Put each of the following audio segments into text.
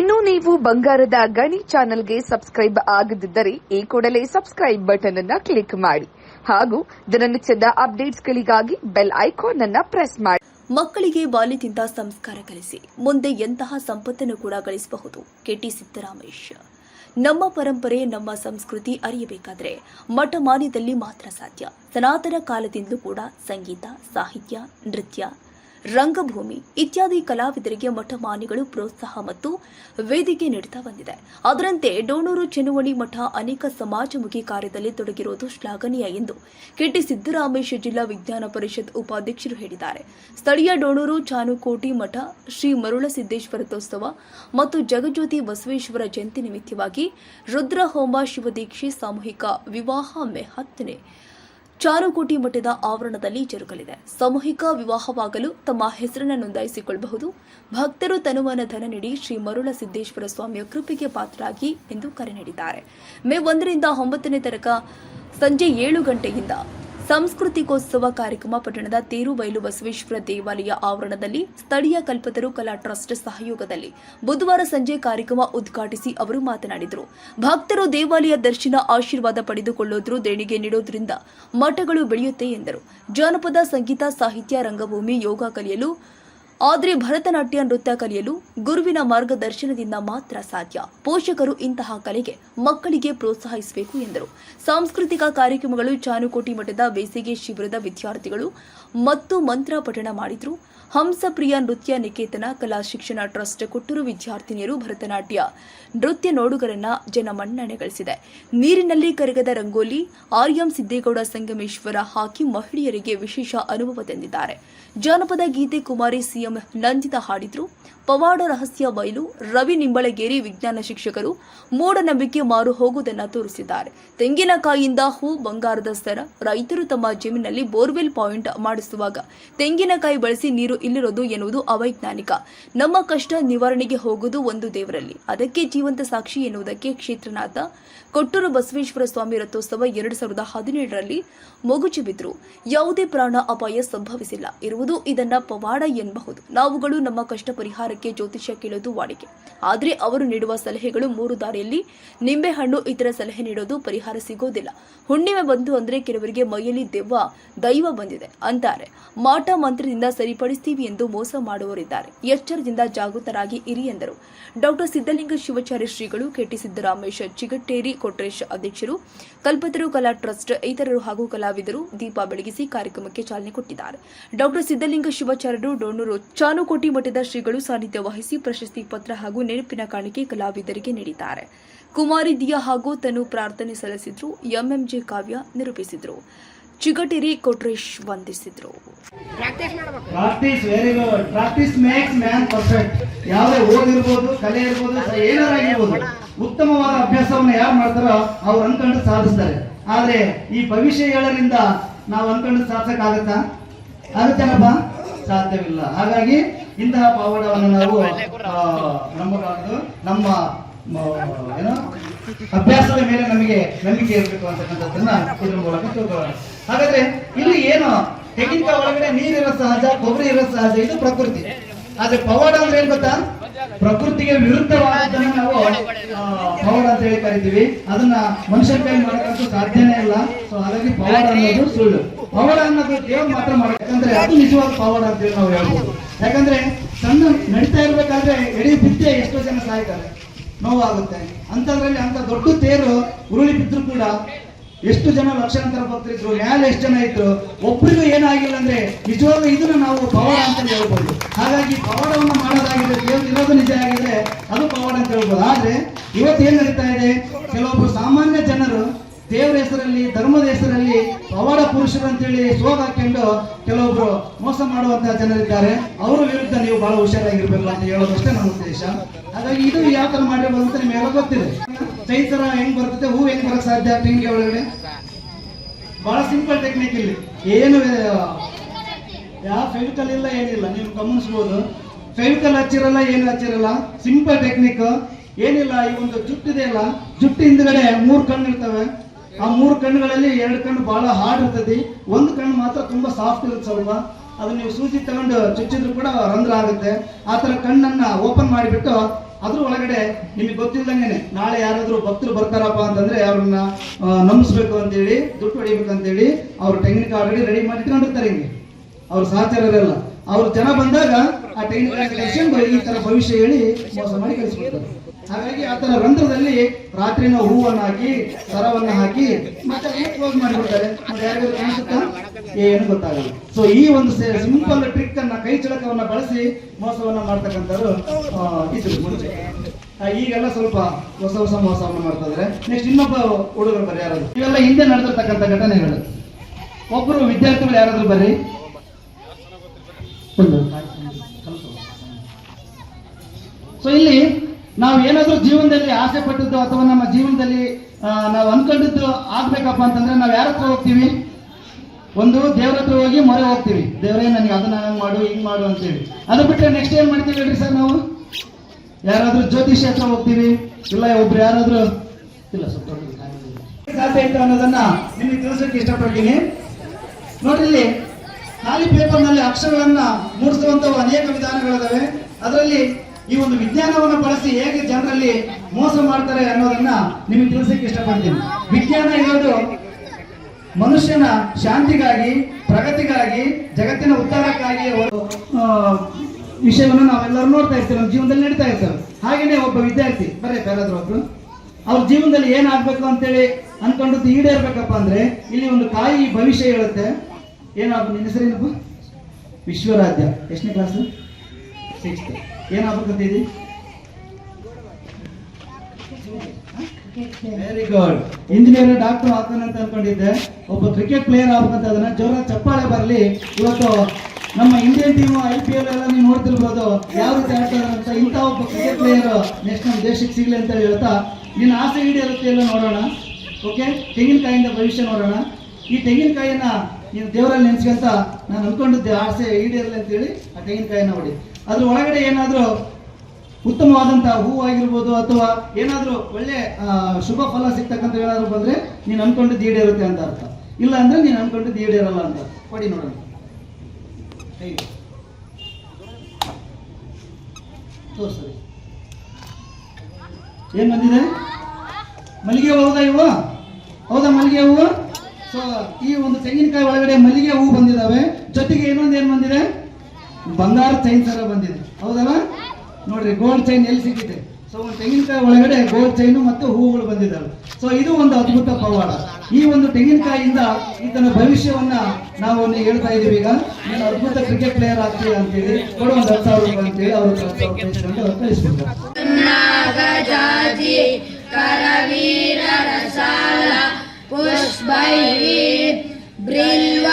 ಇನ್ನು ನೀವು ಬಂಗಾರದ ಗಣಿ ಚಾನೆಲ್ಗೆ ಸಬ್ಸ್ಕ್ರೈಬ್ ಆಗದಿದ್ದರೆ ಈ ಕೂಡಲೇ ಸಬ್ಸ್ಕ್ರೈಬ್ ಬಟನ್ ಅನ್ನ ಕ್ಲಿಕ್ ಮಾಡಿ ಹಾಗೂ ದಿನನಿತ್ಯದ ಅಪ್ಡೇಟ್ಸ್ಗಳಿಗಾಗಿ ಬೆಲ್ ಐಕಾನ್ ಅನ್ನ ಪ್ರೆಸ್ ಮಾಡಿ. ಮಕ್ಕಳಿಗೆ ಬಾಲ್ಯದಿಂದ ಸಂಸ್ಕಾರ ಕಲಿಸಿ, ಮುಂದೆ ಎಂತಹ ಸಂಪತ್ತನ್ನು ಕೂಡ ಗಳಿಸಬಹುದು. ಕೆಟಿ ಸಿದ್ದರಾಮೇಶ್. ನಮ್ಮ ಪರಂಪರೆ, ನಮ್ಮ ಸಂಸ್ಕೃತಿ ಅರಿಯಬೇಕಾದರೆ ಮಠಮಾನ್ಯದಲ್ಲಿ ಮಾತ್ರ ಸಾಧ್ಯ. ಸನಾತನ ಕಾಲದಿಂದಲೂ ಕೂಡ ಸಂಗೀತ, ಸಾಹಿತ್ಯ, ನೃತ್ಯ ರಂಗಭೂಮಿ ಇತ್ಯಾದಿ ಕಲಾವಿದರಿಗೆ ಮಠಮಾನಿಗಳು ಪ್ರೋತ್ಸಾಹ ಮತ್ತು ವೇದಿಕೆ ನೀಡುತ್ತಾ ಬಂದಿದೆ. ಅದರಂತೆ ಡೋಣೂರು ಚೆನ್ನುವಣಿ ಮಠ ಅನೇಕ ಸಮಾಜಮುಖಿ ಕಾರ್ಯದಲ್ಲಿ ತೊಡಗಿರುವುದು ಶ್ಲಾಘನೀಯ ಎಂದು ಕೆಟಿ ಸಿದ್ದರಾಮೇಶ ಜಿಲ್ಲಾ ವಿಜ್ಞಾನ ಪರಿಷತ್ ಉಪಾಧ್ಯಕ್ಷರು ಹೇಳಿದ್ದಾರೆ. ಸ್ಥಳೀಯ ಡೋಣೂರು ಚಾನುಕೋಟಿ ಮಠ ಶ್ರೀ ಮರುಳಸಿದ್ದೇಶ್ವರತೋತ್ಸವ ಮತ್ತು ಜಗಜ್ಯೋತಿ ಬಸವೇಶ್ವರ ಜಯಂತಿ ನಿಮಿತ್ತವಾಗಿ ರುದ್ರ ಹೋಮ ಶಿವದೀಕ್ಷೆ ಸಾಮೂಹಿಕ ವಿವಾಹ ಮೇ ಹತ್ತನೇ ಚಾರುಕೋಟಿ ಮಠದ ಆವರಣದಲ್ಲಿ ಜರುಗಲಿದೆ. ಸಾಮೂಹಿಕ ವಿವಾಹವಾಗಲು ತಮ್ಮ ಹೆಸರನ್ನು ನೋಂದಾಯಿಸಿಕೊಳ್ಳಬಹುದು. ಭಕ್ತರು ತನುವನ ಧನ ನೀಡಿ ಶ್ರೀ ಮರುಳ ಸಿದ್ದೇಶ್ವರ ಸ್ವಾಮಿಯ ಕೃಪೆಗೆ ಪಾತ್ರರಾಗಿ ಎಂದು ಕರೆ ನೀಡಿದ್ದಾರೆ. ಮೇ ಒಂದರಿಂದ ಒಂಬತ್ತನೇ ತನಕ ಸಂಜೆ ಏಳು ಗಂಟೆಯಿಂದ ಸಾಂಸ್ಕೃತಿಕೋತ್ಸವ ಕಾರ್ಯಕ್ರಮ ಪಟ್ಟಣದ ತೇರುಬೈಲು ಬಸವೇಶ್ವರ ದೇವಾಲಯ ಆವರಣದಲ್ಲಿ ಸ್ಥಳೀಯ ಕಲ್ಪತರು ಕಲಾ ಟ್ರಸ್ಟ್ ಸಹಯೋಗದಲ್ಲಿ ಬುಧವಾರ ಸಂಜೆ ಕಾರ್ಯಕ್ರಮ ಉದ್ಘಾಟಿಸಿ ಅವರು ಮಾತನಾಡಿದರು. ಭಕ್ತರು ದೇವಾಲಯ ದರ್ಶನ ಆಶೀರ್ವಾದ ಪಡೆದುಕೊಳ್ಳೋದ್ರು, ದೇಣಿಗೆ ನೀಡೋದ್ರಿಂದ ಮಠಗಳು ಬೆಳೆಯುತ್ತೆ ಎಂದರು. ಜಾನಪದ ಸಂಗೀತ, ಸಾಹಿತ್ಯ, ರಂಗಭೂಮಿ, ಯೋಗ ಕಲಿಯಲು ಆದರೆ ಭರತನಾಟ್ಯ ನೃತ್ಯ ಕಲಿಯಲು ಗುರುವಿನ ಮಾರ್ಗದರ್ಶನದಿಂದ ಮಾತ್ರ ಸಾಧ್ಯ. ಪೋಷಕರು ಇಂತಹ ಕಲೆಗೆ ಮಕ್ಕಳಿಗೆ ಪ್ರೋತ್ಸಾಹಿಸಬೇಕು ಎಂದರು. ಸಾಂಸ್ಕೃತಿಕ ಕಾರ್ಯಕ್ರಮಗಳು ಚಾನುಕೋಟಿ ಮಠದ ಬೇಸಿಗೆ ಶಿಬಿರದ ವಿದ್ಯಾರ್ಥಿಗಳು ಮತ್ತು ಮಂತ್ರ ಪಠಣ ಮಾಡಿದ್ರು. ಹಂಸಪ್ರಿಯ ನೃತ್ಯ ನಿಕೇತನ ಕಲಾ ಶಿಕ್ಷಣ ಟ್ರಸ್ಟ್ ಕೊಟ್ಟರು ವಿದ್ಯಾರ್ಥಿನಿಯರು ಭರತನಾಟ್ಯ ನೃತ್ಯ ನೋಡುಗರನ್ನ ಜನಮನ್ನಣೆ ಗಳಿಸಿದೆ. ನೀರಿನಲ್ಲಿ ಕರಗದ ರಂಗೋಲಿ, ಆರ್ಯಂ ಸಿದ್ದೇಗೌಡ ಸಂಗಮೇಶ್ವರ ಹಾಕಿ ಮಹಿಳೆಯರಿಗೆ ವಿಶೇಷ ಅನುಭವ ತಂದಿದ್ದಾರೆ. ಜಾನಪದ ಗೀತೆ ಕುಮಾರಿ ಸಿಎಂ ನಂದಿತ ಹಾಡಿದ್ರು. ಪವಾಡ ರಹಸ್ಯ ಬಯಲು ರವಿ ನಿಂಬಳಗೇರಿ ವಿಜ್ಞಾನ ಶಿಕ್ಷಕರು ಮೂಢನಂಬಿಕೆ ಮಾರು ಹೋಗುವುದನ್ನು ತೋರಿಸಿದ್ದಾರೆ. ತೆಂಗಿನಕಾಯಿಯಿಂದ ಹೂ ಬಂಗಾರದ ಸರ, ರೈತರು ತಮ್ಮ ಜಮೀನಲ್ಲಿ ಬೋರ್ವೆಲ್ ಪಾಯಿಂಟ್ ಮಾಡಿಸುವಾಗ ತೆಂಗಿನಕಾಯಿ ಬಳಸಿ ನೀರು ಇಲ್ಲಿರೋದು ಎನ್ನುವುದು ಅವೈಜ್ಞಾನಿಕ. ನಮ್ಮ ಕಷ್ಟ ನಿವಾರಣೆಗೆ ಹೋಗುವುದು ಒಂದು ದೇವರಲ್ಲಿ. ಅದಕ್ಕೆ ಜೀವಂತ ಸಾಕ್ಷಿ ಎನ್ನುವುದಕ್ಕೆ ಕ್ಷೇತ್ರನಾಥ ಕೊಟ್ಟೂರು ಬಸವೇಶ್ವರ ಸ್ವಾಮಿ ರಥೋತ್ಸವ ಎರಡು ಸಾವಿರದ ಹದಿನೇಳರಲ್ಲಿ ಮಗುಚಿಬಿದ್ರು ಯಾವುದೇ ಪ್ರಾಣ ಅಪಾಯ ಸಂಭವಿಸಿಲ್ಲ. ಇರುವುದು ಇದನ್ನ ಪವಾಡ ಎನ್ನಬಹುದು ನಾವುಗಳು ನಮ್ಮ ಕಷ್ಟ ಪರಿಹಾರಕ್ಕೆ ಜ್ಯೋತಿಷ್ಯ ಕೇಳೋದು ವಾಡಿಕೆ. ಆದರೆ ಅವರು ನೀಡುವ ಸಲಹೆಗಳು ಮೂರು ದಾರಿಯಲ್ಲಿ. ನಿಂಬೆಹಣ್ಣು ಇತರ ಸಲಹೆ ನೀಡೋದು ಪರಿಹಾರ ಸಿಗೋದಿಲ್ಲ. ಹುಣ್ಣಿಮೆ ಬಂತು ಅಂದ್ರೆ ಕೆಲವರಿಗೆ ಮೈಯಲ್ಲಿ ದೆವ್ವ, ದೈವ ಬಂದಿದೆ ಅಂತಾರೆ. ಮಾಟ ಮಂತ್ರದಿಂದ ಸರಿಪಡಿಸ್ತೀವಿ ಎಂದು ಮೋಸ ಮಾಡುವವರಿದ್ದಾರೆ. ಎಚ್ಚರದಿಂದ ಜಾಗೃತರಾಗಿ ಇರಿ ಎಂದರು. ಡಾಕ್ಟರ್ ಸಿದ್ದಲಿಂಗ ಶಿವಾಚಾರ್ಯ ಶ್ರೀಗಳು, ಕೆಟಿ ಸಿದ್ದರಾಮೇಶ್ ಚಿಗಟ್ಟೇರಿ ಕೊಟ್ರೇಶ್ ಅಧ್ಯಕ್ಷರು, ಕಲ್ಪತರು ಕಲಾ ಟ್ರಸ್ಟ್ ಇತರರು ಹಾಗೂ ಕಲಾವಿದರು ದೀಪ ಬೆಳಗಿಸಿ ಕಾರ್ಯಕ್ರಮಕ್ಕೆ ಚಾಲನೆ ಕೊಟ್ಟಿದ್ದಾರೆ. ಡಾಕ್ಟರ್ ಸಿದ್ದಲಿಂಗ ಶಿವಾಚಾರ್ಯರು ಡೋಣೂರು ಚಾನುಕೋಟಿ ಮಠದ ಶ್ರೀಗಳು ಸಾನ್ನಿಧ್ಯ ವಹಿಸಿ ಪ್ರಶಸ್ತಿ ಪತ್ರ ಹಾಗೂ ನೆನಪಿನ ಕಾಣಿಕೆ ಕಲಾವಿದರಿಗೆ ನೀಡಿದ್ದಾರೆ. ಕುಮಾರಿ ದಿಯಾ ಹಾಗೂ ತನು ಪ್ರಾರ್ಥನೆ ಸಲ್ಲಿಸಿದ್ರು. ಎಂಎಂಜೆ ಕಾವ್ಯ ನಿರೂಪಿಸಿದ್ರು. Chigateri Kotresh ವಂದಿಸಿದ್ರು. Practice very good practice makes man perfect ಯಾವುದೇ ಓದಿರ್ಬೋದು ಕಲೆ ಇರ್ಬೋದು ಏನಾರ ಆಗಿರ್ಬೋದು ಉತ್ತಮವಾದ ಅಭ್ಯಾಸವನ್ನು ಯಾರು ಮಾಡ್ತಾರೋ ಅವ್ರು ಅನ್ಕೊಂಡು ಸಾಧಿಸ್ತಾರೆ. ಆದ್ರೆ ಈ ಭವಿಷ್ಯ ಹೇಳೋದ್ರಿಂದ ನಾವು ಅನ್ಕೊಂಡು ಸಾಧಿಸಕ್ಕಾಗತ್ತಾ? ಆಗುತ್ತೇನಪ್ಪ? ಸಾಧ್ಯವಿಲ್ಲ. ಹಾಗಾಗಿ ಇಂತಹ ಪವಾಡವನ್ನು ನಾವು ನಂಬಬಾರದು. ನಮ್ಮ ಏನು, ಅಭ್ಯಾಸದ ಮೇಲೆ ನಮಗೆ ನಂಬಿಕೆ ಇರಬೇಕು ಅಂತಕ್ಕಂಥದ್ದನ್ನ ಇದ್ರ ಮೂಲಕ ತಿಳ್ಕೊಳ್ಳೋಣ. ಹಾಗಾದ್ರೆ ಇಲ್ಲಿ ಏನು, ತೆಂಗಿನಕಾಯಿ ಒಳಗಡೆ ನೀರಿರೋ ಸಹಜ, ಕೊಬ್ಬರಿ ಇರೋ ಸಹಜ, ಇದು ಪ್ರಕೃತಿ. ಆದ್ರೆ ಪವಾಡ ಅಂದ್ರೆ ಏನ್ ಗೊತ್ತಾ? ಪ್ರಕೃತಿಗೆ ವಿರುದ್ಧವಾದ ನಾವು ಅಂತ ಹೇಳಿ ಕರಿತೀವಿ ಅದನ್ನ ಮನುಷ್ಯನ ಕೈ ಮಾಡಕ್ಕಂತೂ ಸಾಧ್ಯನೇ ಇಲ್ಲ. ಸೊ ಹಾಗಾಗಿ ಪವರ್ ಅನ್ನೋದು ಸುಳ್ಳು. ಪವರ್ ಅನ್ನೋದು ದೇವ್ರು ಮಾತ್ರ ಮಾಡ್ಬೇಕಂದ್ರೆ ಅದು ನಿಜವಾದ ಪವಾಡ ಅಂತ ಹೇಳಿ ನಾವು ಹೇಳ್ಬೋದು. ಯಾಕಂದ್ರೆ ಸಣ್ಣ ನಡೀತಾ ಇರ್ಬೇಕಾದ್ರೆ ಎಡಿ ಬಿದ್ದೆ ಎಷ್ಟೋ ಜನ ಸಾಯ್ತಾರೆ. ನೋವಾಗುತ್ತೆ. ಅಂತದ್ರಲ್ಲಿ ಅಂತ ದೊಡ್ಡ ತೇರು ಉರುಳಿ ಬಿದ್ರು ಕೂಡ ಎಷ್ಟು ಜನ ಲಕ್ಷಾಂತರ ಭಕ್ತರಿದ್ರು ಮ್ಯಾಲೆ ಎಷ್ಟು ಜನ ಇದ್ರು ಒಬ್ಬರಿಗೂ ಏನಾಗಿಲ್ಲ ಅಂದ್ರೆ ನಿಜವಾಗ್ಲೂ ಇದನ್ನ ನಾವು ಪವಾಡ ಅಂತ ಹೇಳ್ಬೋದು. ಹಾಗಾಗಿ ಪವಾಡವನ್ನು ಮಾಡೋದಾಗಿದೆ, ದೇವ್ರು ಇರೋದು ನಿಜ ಆಗಿದ್ರೆ ಅದು ಪವಾಡ ಅಂತ ಹೇಳ್ಬೋದು. ಆದ್ರೆ ಇವತ್ತು ಏನ್ ನಡೀತಾ ಇದೆ? ಕೆಲವೊಬ್ರು ಸಾಮಾನ್ಯ ಜನರು ದೇವರ ಹೆಸರಲ್ಲಿ, ಧರ್ಮದ ಹೆಸರಲ್ಲಿ ಪವಾಡ ಪುರುಷರು ಅಂತೇಳಿ ಸೋಗ್ ಹಾಕೊಂಡು ಕೆಲವೊಬ್ರು ಮೋಸ ಮಾಡುವಂತಹ ಜನರಿದ್ದಾರೆ. ಅವರ ವಿರುದ್ಧ ನೀವು ಬಹಳ ಹುಷಾರಾಗಿರ್ಬೇಕು ಅಂತ ಹೇಳೋದಷ್ಟೇ ನನ್ನ ಉದ್ದೇಶ. ಹಾಗಾಗಿ ಇದು ಯಾವ ತರ ಮಾಡಿರ್ಬೋದು ಅಂತ ನಿಮ್ಗೆ ಗೊತ್ತಿದೆ. ಚೈತರ ಹೆಂಗ್ ಬರ್ತದೆ, ಹೂ ಹೆಂಗ್ ಬರಕ್ ಸಾಧ್ಯ ಟೆಂಗೆ ಒಳಗಡೆ ಬಹಳ ಸಿಂಪಲ್ ಟೆಕ್ನಿಕ್ ಇಲ್ಲಿ. ಏನು ಯಾವ ಫೆವಿಕಲ್ ಇಲ್ಲ, ಏನಿಲ್ಲ. ನೀವು ಗಮನಿಸ್ಬೋದು. ಫೆವಿಕಲ್ ಹಚ್ಚಿರಲ್ಲ, ಏನು ಹಚ್ಚಿರಲ್ಲ. ಸಿಂಪಲ್ ಟೆಕ್ನಿಕ್ ಏನಿಲ್ಲ, ಈ ಒಂದು ಜುಟ್ಟಿದೆ ಅಲ್ಲ, ಜುಟ್ಟು ಹಿಂದ್ಗಡೆ ಮೂರು ಕಣ್ಣು ಇರ್ತವೆ. ಆ ಮೂರು ಕಣ್ಣುಗಳಲ್ಲಿ ಎರಡು ಕಣ್ಣು ಬಹಳ ಹಾರ್ಡ್ ಇರ್ತದೆ. ಒಂದು ಕಣ್ಣು ಮಾತ್ರ ತುಂಬಾ ಸಾಫ್ಟ್ ಇರುತ್ತೆ ಸ್ವಲ್ಪ. ಅದನ್ನ ನೀವು ಸೂಜಿ ತಗೊಂಡು ಚುಚ್ಚಿದ್ರು ಕೂಡ ರಂಧ್ರ ಆಗುತ್ತೆ. ಆ ತರ ಕಣ್ಣನ್ನ ಓಪನ್ ಮಾಡಿಬಿಟ್ಟು ಅದ್ರ ಒಳಗಡೆ ನಿಮಗೆ ಗೊತ್ತಿಲ್ದಂಗೆನೆ ನಾಳೆ ಯಾರಾದ್ರೂ ಭಕ್ತರು ಬರ್ತಾರಪ್ಪ ಅಂತಂದ್ರೆ ಅವ್ರನ್ನ ನಂಬಿಸ್ಬೇಕು ಅಂತೇಳಿ, ದುಡ್ಡು ಹೊಡಿಬೇಕು ಅಂತೇಳಿ ಅವ್ರ ತೆಂಗಿನಕಾಯಿ ಆಲ್ರೆಡಿ ರೆಡಿ ಮಾಡಿ ಇಟ್ಕೊಂಡಿರ್ತಾರೆ ಹಿಂಗೆ. ಅವ್ರ ಸಹಚರರೆಲ್ಲ. ಅವ್ರ ಜನ ಬಂದಾಗ ಆ ತೆಂಗಿನ ಈ ತರ ಭವಿಷ್ಯ ಹೇಳಿ ಮೋಸ ಮಾಡಿ ಕಳಿಸ್ಬಿಡ್ತಾರೆ. ಹಾಗಾಗಿ ಆ ತರ ರಂಧ್ರದಲ್ಲಿ ರಾತ್ರಿನ ಹೂವನ್ನ ಹಾಕಿ ಸರವನ್ನ ಹಾಕಿ ಮತ್ತೆ ಮಾಡಿಬಿಡ್ತಾರೆ. ಯಾರಿಗಾದ್ರು ಕಾಣಿಸುತ್ತಾ? ಏನು ಗೊತ್ತಾಗಲ್ಲ. ಸೊ ಈ ಒಂದು ಸಿಂಪಲ್ ಟ್ರಿಕ್ ಅನ್ನ ಕೈ ಚಳಕವನ್ನ ಬಳಸಿ ಮೋಸವನ್ನ ಮಾಡ್ತಕ್ಕಂಥವ್ರು ಇದ್ರು ಮುಂಚೆ. ಈಗೆಲ್ಲ ಸ್ವಲ್ಪ ಹೊಸ ಹೊಸ ಮೋಸವನ್ನ ಮಾಡ್ತಾ ಇದಾರೆ. ನೆಕ್ಸ್ಟ್ ಇನ್ನೊಬ್ಬ ಹುಡುಗರು ಬರ್ರಿ ಯಾರು ಇವೆಲ್ಲ ಹಿಂದೆ ನಡೆದಿರ್ತಕ್ಕಂಥ ಘಟನೆಗಳು. ಒಬ್ಬರು ವಿದ್ಯಾರ್ಥಿಗಳು ಯಾರಾದ್ರೂ ಬರ್ರಿ? ಸೊ ಇಲ್ಲಿ ನಾವು ಏನಾದ್ರೂ ಜೀವನದಲ್ಲಿ ಆಸೆ ಪಟ್ಟಿದ್ದು ಅಥವಾ ನಮ್ಮ ಜೀವನದಲ್ಲಿ ನಾವು ಅನ್ಕೊಂಡಿದ್ದು ಆಗ್ಬೇಕಪ್ಪ ಅಂತಂದ್ರೆ ನಾವು ಯಾರ ಹತ್ರ ಹೋಗ್ತೀವಿ? ಒಂದು ದೇವ್ರ ಹತ್ರ ಹೋಗಿ ಮೊರೆ ಹೋಗ್ತೀವಿ. ದೇವರೇ, ನನಗೆ ಅದನ್ನ ಮಾಡು, ಹಿಂಗ್ ಮಾಡು ಅಂತೇಳಿ. ಅದು ಬಿಟ್ಟರೆ ನೆಕ್ಸ್ಟ್ ಏನ್ ಮಾಡ್ತೀವಿ ಹೇಳ್ರಿ ಸರ್ ನಾವು? ಯಾರಾದ್ರೂ ಜ್ಯೋತಿಷ್ಯ ಹತ್ರ ಹೋಗ್ತೀವಿ? ಇಲ್ಲ, ಒಬ್ರು ಯಾರಾದ್ರೂ ಇಲ್ಲ, ಸ್ವಲ್ಪ ಇತ್ತು ಅನ್ನೋದನ್ನ ನಿಮಗೆ ತಿಳಿಸೋಕೆ ಇಷ್ಟಪಡ್ತೀನಿ. ನೋಡ್ರಿ ಖಾಲಿ ಪೇಪರ್ನಲ್ಲಿ ಅಕ್ಷರಗಳನ್ನ ಮೂಡಿಸುವಂತಹ ಅನೇಕ ವಿಧಾನಗಳಿದಾವೆ. ಅದರಲ್ಲಿ ಈ ಒಂದು ವಿಜ್ಞಾನವನ್ನು ಬಳಸಿ ಹೇಗೆ ಜನರಲ್ಲಿ ಮೋಸ ಮಾಡ್ತಾರೆ ಅನ್ನೋದನ್ನ ನಿಮಗೆ ತಿಳಿಸಕ್ಕೆ ಇಷ್ಟಪಡ್ತೀನಿ. ವಿಜ್ಞಾನ ಇರೋದು ಮನುಷ್ಯನ ಶಾಂತಿಗಾಗಿ, ಪ್ರಗತಿಗಾಗಿ, ಜಗತ್ತಿನ ಉದ್ಧಾರಕ್ಕಾಗಿ ವಿಷಯವನ್ನು ನಾವೆಲ್ಲರೂ ನೋಡ್ತಾ ಇರ್ತೀವಿ, ನಮ್ಮ ಜೀವನದಲ್ಲಿ ನಡೀತಾ ಇರ್ತೇವೆ. ಹಾಗೇನೆ ಒಬ್ಬ ವಿದ್ಯಾರ್ಥಿ, ಬರೇ ಬೇರಾದ್ರು ಒಬ್ರು, ಅವ್ರ ಜೀವನದಲ್ಲಿ ಏನಾಗಬೇಕು ಅಂತೇಳಿ ಅನ್ಕೊಂಡದ್ದು ಈಡೇರ್ಬೇಕಪ್ಪ ಅಂದ್ರೆ, ಇಲ್ಲಿ ಒಂದು ಕಾಯಿ ಭವಿಷ್ಯ ಹೇಳುತ್ತೆ. ಏನಾಗ ನಿನ್ನ ಹೆಸರೇನಪ್ಪ? ವಿಶ್ವರಾಧ್ಯ. ಎಷ್ಟನೇ ಕ್ಲಾಸ್ ಸಿಕ್ಸ್ತ್ ಏನಾಗ್ಬೇಕಂತಿದ್ದಿ ವೆರಿ ಗುಡ್ ಇಂಜಿನಿಯರ್ ಡಾಕ್ಟರ್ ಅಂತ ಅನ್ಕೊಂಡಿದ್ದೆ. ಒಬ್ಬ ಕ್ರಿಕೆಟ್ ಪ್ಲೇಯರ್ ಆಗ್ಬೇಕಂತ ಅದನ್ನ ಜೋರ ಚಪ್ಪಾಳೆ ಬರಲಿ. ಇವತ್ತು ನಮ್ಮ Indian team I P L ಎಲ್ಲ ನೀವು ನೋಡ್ತಿರ್ಬೋದು. ಯಾವ ರೀತಿ ಆಡ್ತಾರೆ ಅಂತ ಇಂಥ ಒಬ್ಬ ಕ್ರಿಕೆಟ್ ಪ್ಲೇಯರ್ ನೆಕ್ಸ್ಟ್ ನಮ್ಮ ದೇಶಕ್ಕೆ ಸಿಗ್ಲಿ ಅಂತ ಹೇಳ್ತಾ, ನಿನ್ನ ಆಸೆ ಈಡೇರುತ್ತೆ ಎಲ್ಲ ನೋಡೋಣ. ಓಕೆ ತೆಂಗಿನಕಾಯಿಂದ ಭವಿಷ್ಯ ನೋಡೋಣ. ಈ ತೆಂಗಿನಕಾಯಿನ ನೀನು ದೇವರಲ್ಲಿ ನೆನೆಸ್ಕೊಂತ ನಾನು ಅನ್ಕೊಂಡಿದ್ದೆ ಆಸೆ ಈಡೇರಲಿ ಅಂತೇಳಿ ಆ ತೆಂಗಿನಕಾಯಿನ ನೋಡಿ ಅದ್ರ ಒಳಗಡೆ ಏನಾದರೂ ಉತ್ತಮವಾದಂತಹ ಹೂ ಆಗಿರ್ಬೋದು ಅಥವಾ ಏನಾದರೂ ಒಳ್ಳೆ ಶುಭ ಫಲ ಸಿಗ್ತಕ್ಕಂಥ ಏನಾದರೂ ಬಂದ್ರೆ ನೀನು ಅನ್ಕೊಂಡು ಈಡೇರುತ್ತೆ ಅಂತ ಅರ್ಥ. ಇಲ್ಲ ಅಂದ್ರೆ ನೀನು ಅನ್ಕೊಂಡು ಈಡೇರಲ್ಲ ಅಂತ ಕೊಡಿ ನೋಡೋಣ. ತೋರಿಸ್ರಿ ಏನ್ ಬಂದಿದೆ? ಮಲ್ಲಿಗೆ ಹೌದಾ ಇವು? ಹೌದಾ ಮಲ್ಲಿಗೆ ಹೂವು? ಸೊ ಈ ಒಂದು ತೆಂಗಿನಕಾಯಿ ಒಳಗಡೆ ಮಲ್ಲಿಗೆ ಹೂವು ಬಂದಿದಾವೆ. ಜೊತೆಗೆ ಇನ್ನೊಂದು ಏನ್ ಬಂದಿದೆ? ಬಂಗಾರ ಚೈನ್ ಸರ ಬಂದಿದೆ. ಹೌದಲ್ಲ ನೋಡ್ರಿ ಗೋಲ್ಡ್ ಚೈನ್ ಎಲ್ಲಿ ಸಿಕ್ಕಿದೆ? ಸೊ ಒಂದು ತೆಂಗಿನಕಾಯಿ ಒಳಗಡೆ ಗೋಲ್ಡ್ ಚೈನು ಮತ್ತು ಹೂವುಗಳು ಬಂದಿದ್ದಾವೆ. ಸೊ ಇದು ಒಂದು ಅದ್ಭುತ ಪವಾಡ. ಈ ಒಂದು ತೆಂಗಿನಕಾಯಿಯಿಂದ ಈತನ ಭವಿಷ್ಯವನ್ನ ನಾವು ಹೇಳ್ತಾ ಇದೀವಿ ಈಗ. ನೀನು ಅದ್ಭುತ ಕ್ರಿಕೆಟ್ ಪ್ಲೇಯರ್ ಆಗ್ತೀಯ ಅಂತೇಳಿ ಹೇಳಿ ಒಂದು ಹತ್ತು ಸಾವಿರ ರೂಪಾಯಿ ಅಂತೇಳಿ ಅವರು ಕಳಿಸ್ಕೊಂಡು ಕಳಿಸ್ಬಿಟ್ಟು ಬ್ರಿಲ್ವ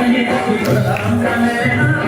I'm gonna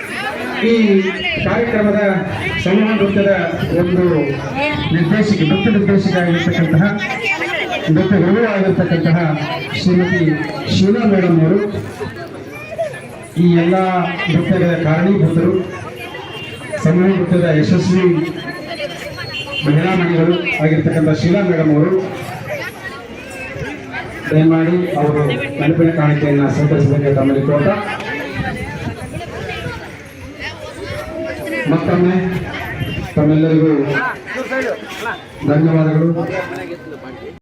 ಈ ಕಾರ್ಯಕ್ರಮದ ಸಮೂಹ ನೃತ್ಯದ ಒಂದು ನಿರ್ದೇಶಕಿ ನೃತ್ಯ ನಿರ್ದೇಶಕ ಆಗಿರ್ತಕ್ಕಂತಹ ನೃತ್ಯ ಗುರು ಆಗಿರ್ತಕ್ಕಂತಹ ಶ್ರೀಮತಿ ಶೀಲಾ ಮೇಡಮ್ ಅವರು ಈ ಎಲ್ಲ ನೃತ್ಯದ ಕಾರಣೀಭೂತರು ಸಮೂಹ ನೃತ್ಯದ ಯಶಸ್ವಿ ಮಹಿಳಾ ಮಣಿಗಳು ಆಗಿರ್ತಕ್ಕಂಥ ಶೀಲಾ ಮೇಡಮ್ ಅವರು ದಯಮಾಡಿ ಅವರು ನೆನಪಿನ ಕಾಣಿಕೆಯನ್ನು ಸ್ವೀಕರಿಸಬೇಕು ತಮ್ಮಲ್ಲಿ ಕೋಟ. ಮತ್ತೊಮ್ಮೆ ತಮ್ಮೆಲ್ಲರಿಗೂ ಧನ್ಯವಾದಗಳು.